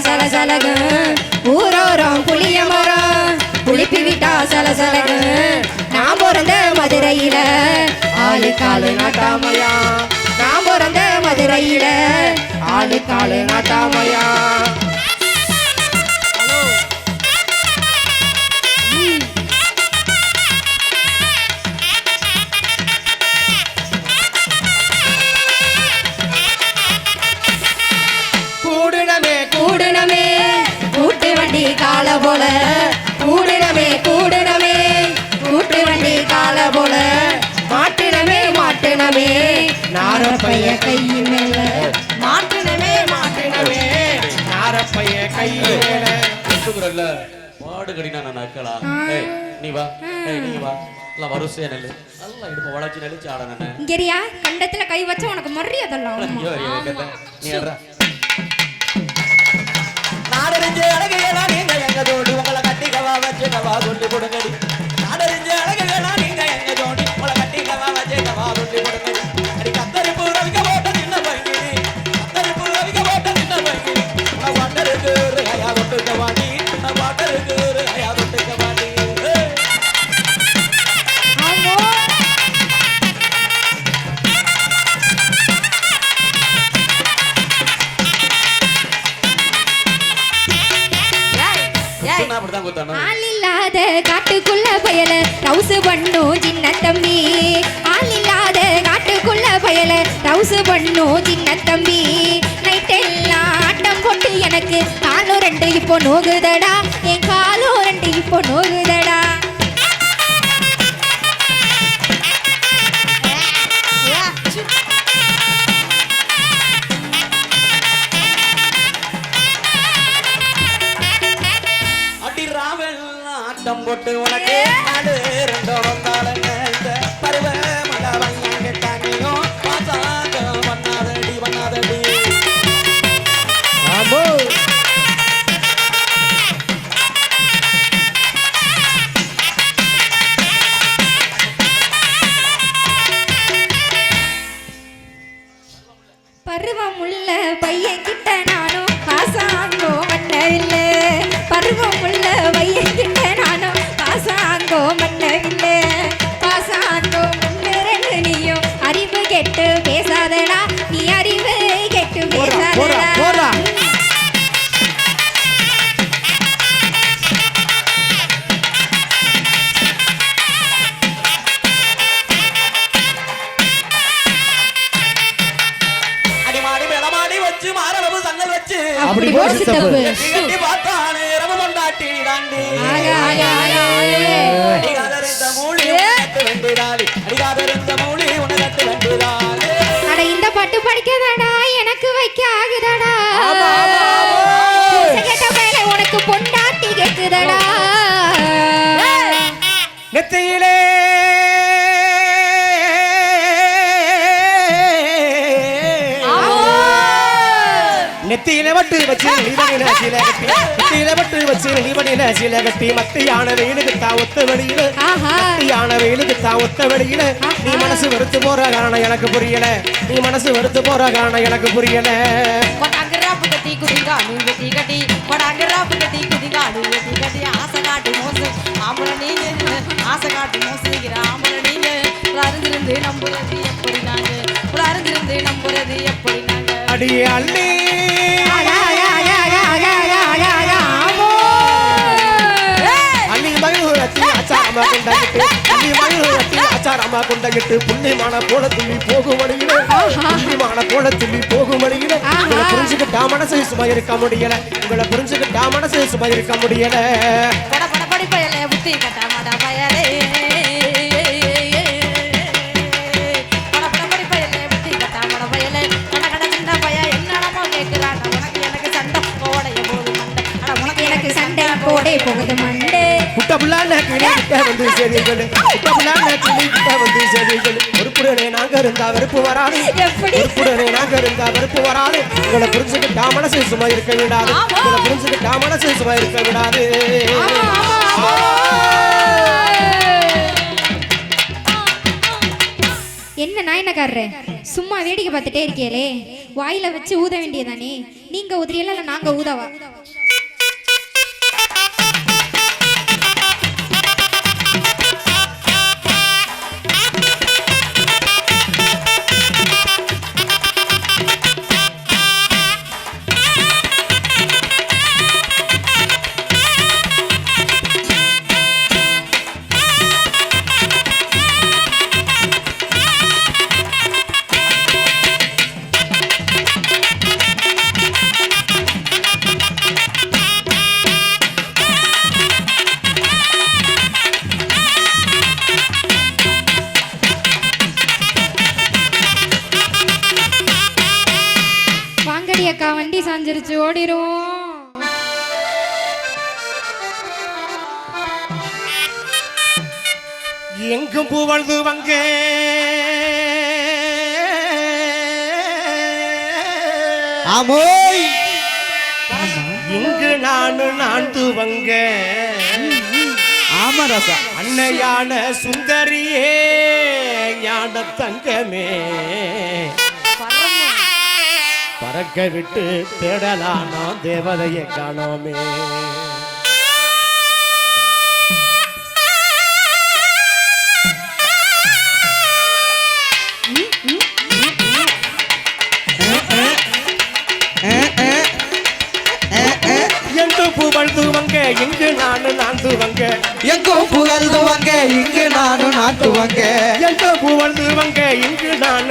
சலசலகு. ஊரோரம் புளிய மரம். புளிப்பி விட்டா சலசலகு. நான் பிறந்த மதுரையில ஆளு காலு நாட்டாமையா. நான் பிறந்த மதுரையில ஆளு காலு நாட்டாமையா. கூடுனமே கூடுனமே. கூட்டு வண்டி கால போல மாட்டுனமே மாட்டுனமே. நாரப்பைய கை மேல மாட்டினமே மாட்டினமே. நாரப்பைய கையில கூப்பிடுறல்ல மாடு கடினா நான் ஏய் நீ வா. ஏய் நீ வா. எல்லாம் வரிசையா நெல்லு. நல்லா இடுப்ப வளைச்சு நெளிச்சு ஆட நானு. இங்கரியா கண்டத்துல கை வச்சா உனக்கு மரியாதெல்லாம். நீ ஆடுறா. நாடறிஞ்ச நீங்க எங்க வச்சிடவா சொல்லி கொடுங்கடி. ரவுசு பண்ணும் சின்ன தம்பி. நைட் எல்லாம் ஆட்டம் போட்டு எனக்கு காலும் ரெண்டு இப்போ நோகுதடா. என் காலும் ரெண்டு இப்போ நோகுதடா. ஆட்டம் போட்டு உனக்கு ரெண்டோ உனக்கு வெண்டிடாளி அடிகாதறிந்த மூலி உனக்கு வெண்டிடாளி அட இந்த பாட்டு எனக்கு வைக்க ஆகுதாடா நெத்தியில வட்டு வச்சு நீவனில சீல கட்டி நெத்தியில வட்டு வச்சு நீவனில சீல கட்டி மத்தியான வெயிலுக்கு தா ஒத்த வெளியில. மத்தியான வெயிலுக்கு தா ஒத்த வெளியில. நீ மனசு வெறுத்து போற காரணம் எனக்கு புரியல. நீ மனசு வெறுத்து போற காரணம் எனக்கு புரியல. ஆசை காட்டு மோசு ஆம்பளை நீங்க. ஆசை காட்டு மோசுகிற ஆம்பளை நீங்க. அறிந்திருந்து நம்புறது அது எப்படி நாங்கள் அடியாளி புண்ணியமான போல துள்ளி போகும் புண்ணியமான போல துள்ளி போகும் உங்களை புரிஞ்சுக்கிட்டா மனசு சும்மா இருக்க முடியல உங்களை புரிஞ்சுக்கிட்டா முடியல புத்தி கட்டாமடா பயலே போடே போகுது மண்டே. குட்ட புள்ளான கிளி கிட்ட வந்து சேதிகள். குட்ட புள்ளான கிளி கிட்ட வந்து சேதிகள். உறுப்புடனே நாங்க இருந்தா வெறுப்பு வராது. எப்படி? உறுப்புடனே நாங்க இருந்தா வெறுப்பு வராது. உங்களை புரிஞ்சுக்கிட்டா மனசு சும்மா இருக்க விடாது. உங்களை புரிஞ்சுக்கிட்டா மனசு சும்மா இருக்க விடாது. என்ன நாயனக்காரரு? சும்மா வேடிக்கை பார்த்துட்டே இருக்கீங்களே வாயில வச்சு ஊத வேண்டியதானே? நீங்க ஊதுறீங்களா இல்ல நாங்க ஊதவா? சாஞ்சிருச்சு ஓடிடுவோம் எங்கும் புகழ்ந்து வங்க. ஆமோய். இங்கு நானு நான்கு வங்க. ஆமா ராசா. அன்னையான சுந்தரியே ஞான தங்கமே பறக்க விட்டு தேடலானோ தேவதையை காணோமே.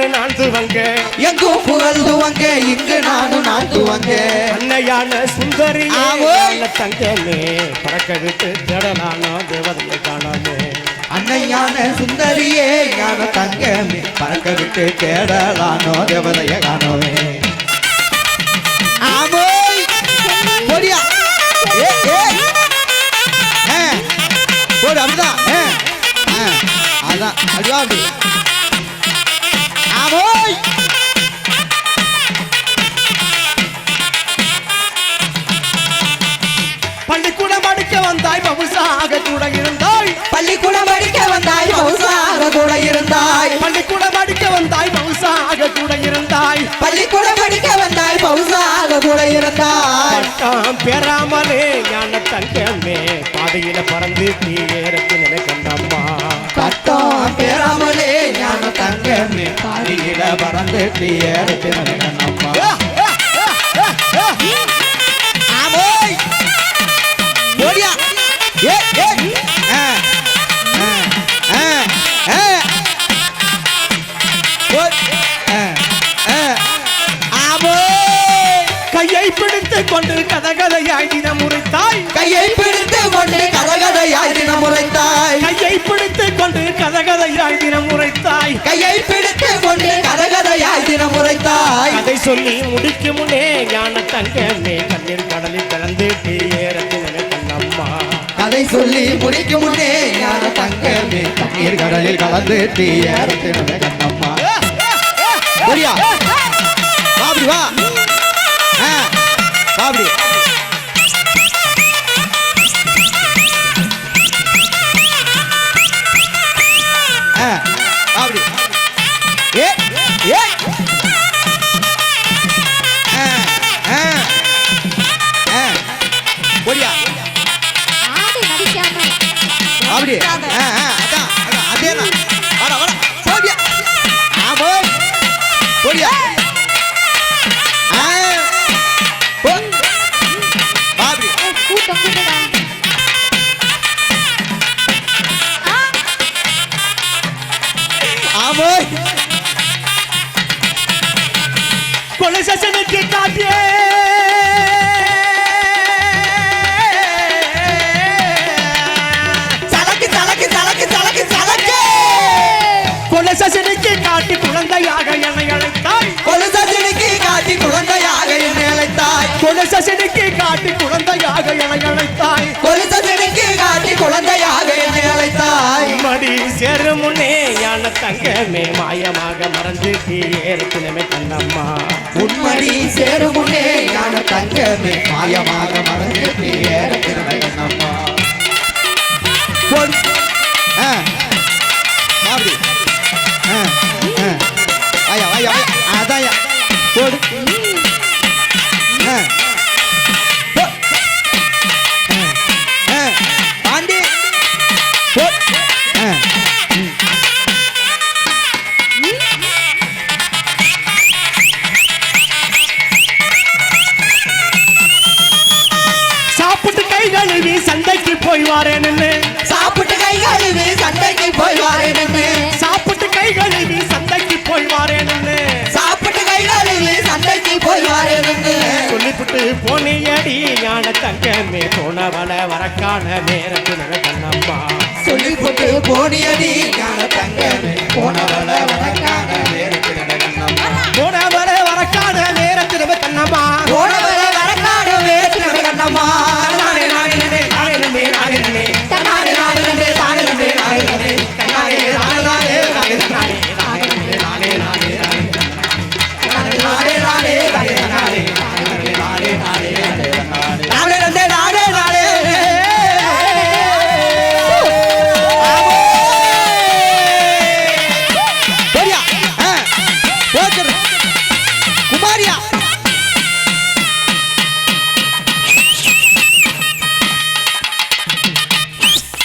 இங்கு நானு நான்கு வங்க எங்கும் புகழ்ந்துவங்க இங்கு நானும் நாட்டுவங்க அன்னையான சுந்தரி தங்கமே பறக்க விட்டு தேடலானோ தேவதையை காணோமே. அன்னையான சுந்தரியே ஞான தங்கமே பறக்க விட்டு தேடலானோ தேவதைய காணோமே. ஆமோய் போடியா. ஏ ஏ. போடு அப்படிதான் அதான் அப்படி பள்ளிக்கூடம் அடிக்க வந்தாய் பவுசாக கூட இருந்தாய். பள்ளிக்கூடம் படிக்க வந்தாய் பௌசாக கூட இருந்தாய். பெறாமலே ஞான தங்கமே பாதையில பறந்து நீ ஏறத்து நினைக்கண்டம்மா பட்டம் பெறாமலே ஞான தங்கமே பாடியில பறந்து நம்மா ஆமோய் சொல்லி முடிக்கும் முன்னே ஞான தங்கமே கண்ணீர் கடலில் கலந்து கண்ணம்மா. கதை சொல்லி முடிக்கும் முன்னே ஞான தங்கமே தண்ணீர் கடலில் கலந்து தீயத்தின கண்ணம்மா. சரியா பாபி வா. ஆ, கொலை சசனுக்கு காட்டியே சலக்கு சலக்கு சலக்கு சலக்கு சலக்கு கொலை சசனுக்கு காட்டி குழந்தையாக என்னை அழைத்தாய் கொலுசனுக்கு காட்டி குழந்தையாக என்னை அழைத்தாய் கொலை சசனுக்கு காட்டி குழந்தையாக என்னை அழைத்தாய் கொலுசனுக்கு காட்டி குழந்தையாக என்னை அழைத்தாய் மடி சேரும் முன்னே தங்கமே மாயமாக மறந்துட்டு ஏற்கனவே கண்ணம்மா. உன்மடி சேருமுனே ஞான தங்கமே மாயமாக மறந்துட்டு ஏற்கனவே கண்ணம்மா. அதாயா போடு. போய் வாரேன்னு சாப்பிட்டு கை கழுவி சண்டைக்கு போய் வாரேன்னு சாப்பிட்டு கை கழுவி சண்டைக்கு போய் வாரேன்னு சாப்பிட்டு கை கழுவி சண்டைக்கு போய் வாரேன்னு சொல்லிவிட்டு போனியடி ஞான தங்கமே போனவள வரக்கான நேரத்தில் கண்ணம்மா சொல்லி போட்டு போனியடி ஞான தங்கமே போனவள